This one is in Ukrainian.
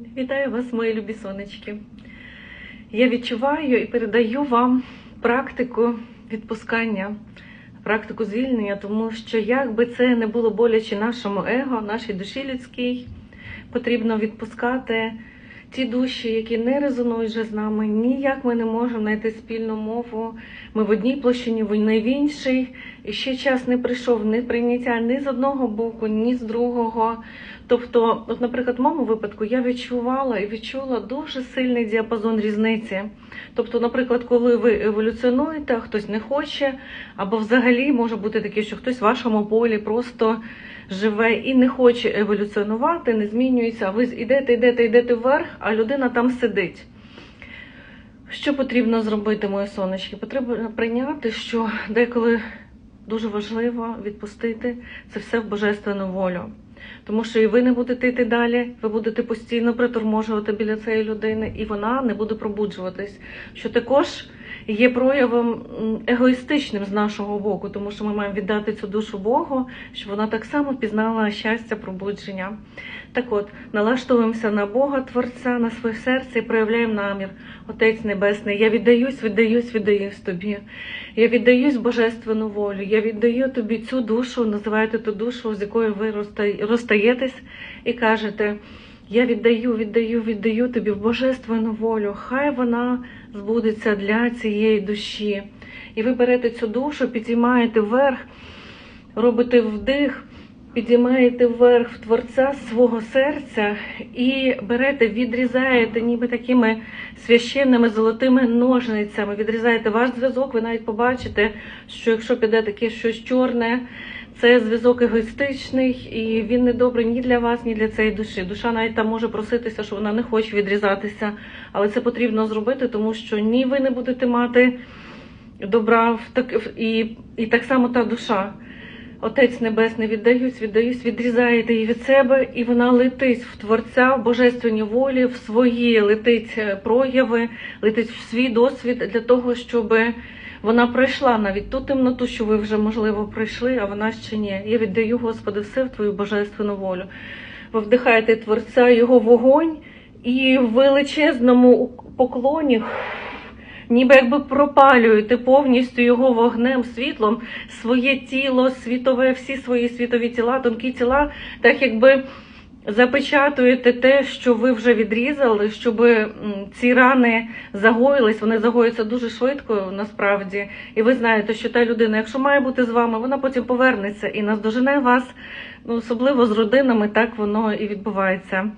Вітаю вас, мої любі сонечки. Я відчуваю і передаю вам практику відпускання, практику звільнення, тому що як би це не було боляче нашому его, нашій душі людській, потрібно відпускати ті душі, які не резонують вже з нами. Ніяк ми не можемо знайти спільну мову. Ми в одній площині, вони в іншій. І ще час не прийшов ні прийняття ні з одного боку, ні з другого. Тобто, от, наприклад, в моєму випадку я відчувала і відчула дуже сильний діапазон різниці. Тобто, наприклад, коли ви еволюціонуєте, а хтось не хоче, або взагалі може бути таке, що хтось в вашому полі просто живе і не хоче еволюціонувати, не змінюється, а ви йдете, йдете, йдете вверх, а людина там сидить. Що потрібно зробити, мої сонечки? Потрібно прийняти, що деколи дуже важливо відпустити це все в божественну волю. Тому що і ви не будете йти далі, ви будете постійно приторможувати біля цієї людини, і вона не буде пробуджуватись. Що також є проявом егоїстичним з нашого боку, тому що ми маємо віддати цю душу Богу, щоб вона так само пізнала щастя, пробудження. Так от, налаштовуємося на Бога, Творця, на своє серце і проявляємо намір. Отець Небесний, я віддаюсь, віддаюсь, віддаюсь тобі. Я віддаюсь божественну волю. Я віддаю тобі цю душу, називаєте ту душу, з якою ви розстаєтесь, і кажете. Я віддаю, віддаю, віддаю тобі божественну волю. Хай вона збудеться для цієї душі. І ви берете цю душу, підіймаєте вверх, робите вдих, підіймаєте вверх в творця свого серця і берете, відрізаєте ніби такими священними золотими ножницями. Відрізаєте ваш зв'язок, ви навіть побачите, що якщо піде таке щось чорне. Це зв'язок егоїстичний, і він не добрий ні для вас, ні для цієї душі. Душа навіть там може проситися, що вона не хоче відрізатися, але це потрібно зробити, тому що ні ви не будете мати добра в і, і так само та душа. Отець Небесний, віддаюсь, віддаюсь, відрізаєте її від себе, і вона летить в Творця, в божественній волі, в свої летить прояви, летить в свій досвід для того, щоб вона пройшла навіть ту темноту, що ви вже, можливо, пройшли, а вона ще ні. Я віддаю, Господи, все в Твою божественну волю. Ви вдихаєте Творця, його вогонь, і в величезному поклоні, ніби якби пропалюєте повністю його вогнем, світлом, своє тіло, світове, всі свої світові тіла, тонкі тіла, так якби. Запечатуєте те, що ви вже відрізали, щоб ці рани загоїлись, вони загоюються дуже швидко насправді. І ви знаєте, що та людина, якщо має бути з вами, вона потім повернеться і наздожене вас, ну особливо з родинами, так воно і відбувається.